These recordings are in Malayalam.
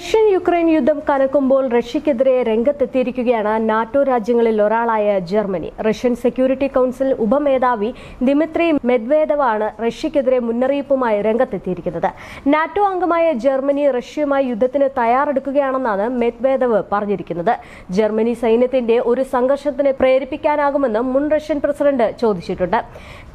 റഷ്യൻ യുക്രൈൻ യുദ്ധം കനക്കുമ്പോൾ റഷ്യക്കെതിരെ രംഗത്തെത്തിയിരിക്കുകയാണ് നാറ്റോ രാജ്യങ്ങളിൽ ഒരാളായ Germany. Russian security council Dmitri Dmitry മെദ്വേദവാണ് റഷ്യക്കെതിരെ മുന്നറിയിപ്പുമായി രംഗത്തെത്തിയിരിക്കുന്നത്. നാറ്റോ അംഗമായ ജർമ്മനി റഷ്യയുമായി യുദ്ധത്തിന് തയ്യാറെടുക്കുകയാണെന്നാണ് മെദ്വേദവ് പറഞ്ഞിരിക്കുന്നത്. ജർമ്മനി സൈന്യത്തിന്റെ ഒരു സംഘർഷത്തിന് പ്രേരിപ്പിക്കാനാകുമെന്ന് മുൻ റഷ്യൻ പ്രസിഡന്റ് ചോദിച്ചിട്ടുണ്ട്.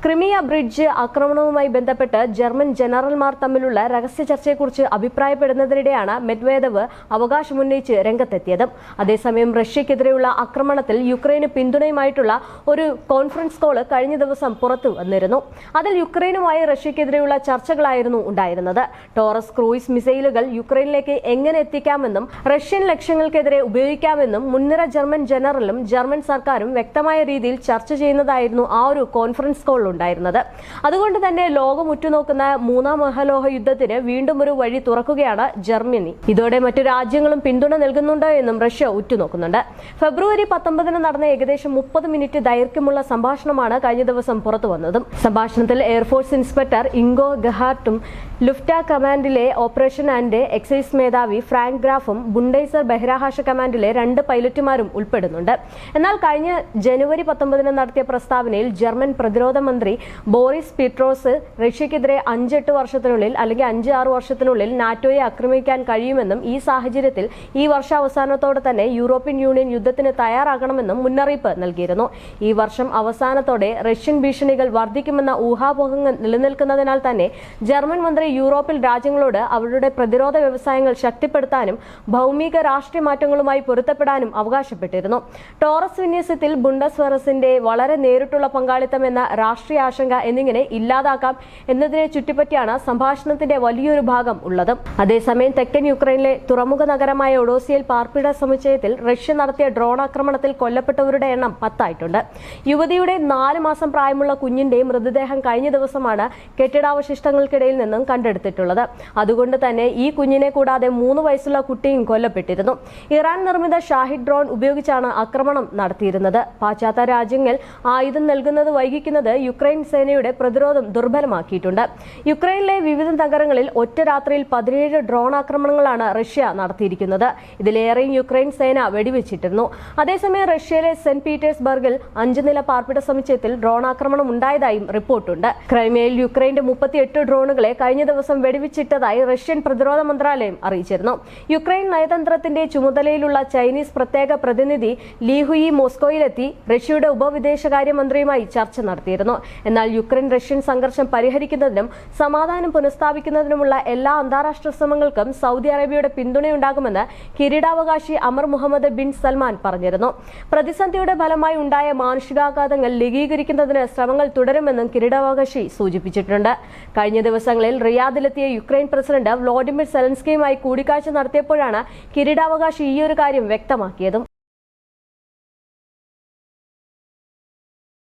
ക്രിമിയ ബ്രിഡ്ജ് ആക്രമണവുമായി ബന്ധപ്പെട്ട് ജർമ്മൻ ജനറൽമാർ തമ്മിലുള്ള രഹസ്യ ചർച്ചയെക്കുറിച്ച് അഭിപ്രായപ്പെടുന്നതിനിടെയാണ് മെഡ്വേദവ് അവകാശമുന്നയിച്ച് രംഗത്തെത്തിയത്. അതേസമയം റഷ്യക്കെതിരെയുള്ള ആക്രമണത്തിൽ യുക്രൈന് പിന്തുണയുമായിട്ടുള്ള ഒരു കോൺഫറൻസ് കോൾ കഴിഞ്ഞ ദിവസം പുറത്തു വന്നിരുന്നു. അതിൽ യുക്രൈനുമായി റഷ്യക്കെതിരെയുള്ള ചർച്ചകളായിരുന്നു ഉണ്ടായിരുന്നത്. ടോറസ് ക്രൂയിസ് മിസൈലുകൾ യുക്രൈനിലേക്ക് എങ്ങനെ എത്തിക്കാമെന്നും റഷ്യൻ ലക്ഷ്യങ്ങൾക്കെതിരെ ഉപയോഗിക്കാമെന്നും മുൻനിര ജർമ്മൻ ജനറലും ജർമ്മൻ സർക്കാരും വ്യക്തമായ രീതിയിൽ ചർച്ച ചെയ്യുന്നതായിരുന്നു ആ ഒരു കോൺഫറൻസ് കോൾ ഉണ്ടായിരുന്നത്. അതുകൊണ്ട് തന്നെ ലോകം ഉറ്റുനോക്കുന്ന മൂന്നാം മഹാലോഹ യുദ്ധത്തിന് വീണ്ടും ഒരു വഴി തുറക്കുകയാണ് ജർമ്മനി. ഇതോടെ മറ്റു രാജ്യങ്ങളും പിന്തുണ നൽകുന്നുണ്ടോ എന്നും റഷ്യ ഉറ്റുനോക്കുന്നുണ്ട്. ഫെബ്രുവരി പത്തൊമ്പതിന് നടന്ന ഏകദേശം മുപ്പത് മിനിറ്റ് ദൈർഘ്യമുള്ള സംഭാഷണമാണ് കഴിഞ്ഞ ദിവസം പുറത്തു വന്നതും. സംഭാഷണത്തിൽ എയർഫോഴ്സ് ഇൻസ്പെക്ടർ ഇംഗോ ഗഹാർട്ടും ലുഫ്റ്റ കമാൻഡിലെ ഓപ്പറേഷൻ ആൻഡ് എക്സൈസ് മേധാവി ഫ്രാങ്ക് ഗ്രാഫും ബുണ്ടൈസർ ബഹിരാകാശ കമാൻഡിലെ രണ്ട് പൈലറ്റുമാരും ഉൾപ്പെടുന്നുണ്ട്. എന്നാൽ കഴിഞ്ഞ ജനുവരി പത്തൊമ്പതിന് നടത്തിയ പ്രസ്താവനയിൽ ജർമ്മൻ പ്രതിരോധ മന്ത്രി ബോറിസ് പീട്രോസ് റഷ്യക്കെതിരെ അഞ്ചെട്ട് വർഷത്തിനുള്ളിൽ അല്ലെങ്കിൽ അഞ്ച് ആറ് വർഷത്തിനുള്ളിൽ നാറ്റോയെ ആക്രമിക്കാൻ കഴിയുമെന്നും ഈ സാഹചര്യത്തിൽ ഈ വർഷാവസാനത്തോടെ തന്നെ യൂറോപ്യൻ യൂണിയൻ യുദ്ധത്തിന് തയ്യാറാകണമെന്നും മുന്നറിയിപ്പ് നൽകിയിരുന്നു. ഈ വർഷം അവസാനത്തോടെ റഷ്യൻ ഭീഷണികൾ വർദ്ധിക്കുമെന്ന ഊഹാപോഹങ്ങൾ നിലനിൽക്കുന്നതിനാൽ തന്നെ ജർമ്മൻ മന്ത്രി യൂറോപ്പിൽ രാജ്യങ്ങളോട് അവരുടെ പ്രതിരോധ വ്യവസായങ്ങൾ ശക്തിപ്പെടുത്താനും ഭൗമിക രാഷ്ട്രീയ മാറ്റങ്ങളുമായി പൊരുത്തപ്പെടാനും അവകാശപ്പെട്ടിരുന്നു. ടോറസ് വിന്യസത്തിൽ ബുണ്ടസ്വറസിന്റെ വളരെ നേരിട്ടുള്ള പങ്കാളിത്തം എന്ന രാഷ്ട്രീയ ആശങ്ക എന്നിങ്ങനെ ഇല്ലാതാക്കാം എന്നതിനെ ചുറ്റിപ്പറ്റിയാണ് സംഭാഷണത്തിന്റെ വലിയൊരു ഭാഗം ഉള്ളത്. അതേസമയം തെക്കൻ യുക്രൈനിലെ തുറമുഖ നഗരമായ ഒഡോസിയൽ പാർപ്പിട സമുച്ചയത്തിൽ റഷ്യ നടത്തിയ ഡ്രോൺ ആക്രമണത്തിൽ കൊല്ലപ്പെട്ടവരുടെ എണ്ണം പത്തായിട്ടുണ്ട്. യുവതിയുടെ നാല് മാസം പ്രായമുള്ള കുഞ്ഞിന്റെ മൃതദേഹം കഴിഞ്ഞ ദിവസമാണ് കെട്ടിടാവശിഷ്ടങ്ങൾക്കിടയിൽ നിന്നും കണ്ടെടുത്തിട്ടുള്ളത്. അതുകൊണ്ട് തന്നെ ഈ കുഞ്ഞിനെ കൂടാതെ മൂന്ന് വയസ്സുള്ള കുട്ടിയും കൊല്ലപ്പെട്ടിരുന്നു. ഇറാൻ നിർമ്മിത ഷാഹിദ് ഡ്രോൺ ഉപയോഗിച്ചാണ് ആക്രമണം നടത്തിയിരുന്നത്. പാശ്ചാത്യ രാജ്യങ്ങൾ ആയുധം നൽകുന്നത് വൈകിക്കുന്നത് യുക്രൈൻ സേനയുടെ പ്രതിരോധം ദുർബലമാക്കിയിട്ടുണ്ട്. യുക്രൈനിലെ വിവിധ നഗരങ്ങളിൽ ഒറ്റ രാത്രിയിൽ പതിനേഴ് ഡ്രോൺ ആക്രമണങ്ങളാണ് റഷ്യ നടത്തിയിരിക്കുന്നത്. ഇതിലേറെയും യുക്രൈൻ സേന വെടിവെച്ചിട്ടിരുന്നു. അതേസമയം റഷ്യയിലെ സെന്റ് പീറ്റേഴ്സ്ബർഗിൽ അഞ്ചു നില പാർപ്പിട സമുച്ചയത്തിൽ ഡ്രോൺ ആക്രമണം ഉണ്ടായതായും റിപ്പോർട്ടുണ്ട്. ക്രൈമിയയിൽ യുക്രൈന്റെ മുപ്പത്തിയെട്ട് ഡ്രോണുകളെ കഴിഞ്ഞ ദിവസം വെടിവെച്ചിട്ടതായി റഷ്യൻ പ്രതിരോധ മന്ത്രാലയം അറിയിച്ചിരുന്നു. യുക്രൈൻ നയതന്ത്രത്തിന്റെ ചുമതലയിലുള്ള ചൈനീസ് പ്രത്യേക പ്രതിനിധി ലീഹുയി മോസ്കോയിലെത്തി റഷ്യയുടെ ഉപവിദേശകാര്യമന്ത്രിയുമായി ചർച്ച നടത്തിയിരുന്നു. എന്നാൽ യുക്രൈൻ റഷ്യൻ സംഘർഷം പരിഹരിക്കുന്നതിനും സമാധാനം പുനഃസ്ഥാപിക്കുന്നതിനുമുള്ള എല്ലാ അന്താരാഷ്ട്ര ശ്രമങ്ങൾക്കും സൗദി അറേബ്യയുടെ പിന്തുണയുണ്ടാകുമെന്ന് കിരീടാവകാശി അമർ മുഹമ്മദ് ബിൻ സൽമാൻ പറഞ്ഞിരുന്നു. പ്രതിസന്ധിയുടെ ഫലമായി ഉണ്ടായ മാനുഷികാഘാതങ്ങൾ ലഘീകരിക്കുന്നതിന് ശ്രമങ്ങൾ തുടരുമെന്നും കിരീടാവകാശി സൂചിപ്പിച്ചിട്ടുണ്ട്. കഴിഞ്ഞ ദിവസങ്ങളിൽ റിയാദിലെത്തിയ യുക്രൈൻ പ്രസിഡന്റ് വ്ളോഡിമിർ സെലൻസ്കിയുമായി കൂടിക്കാഴ്ച നടത്തിയപ്പോഴാണ് കിരീടാവകാശി ഈയൊരു കാര്യം വ്യക്തമാക്കിയതും.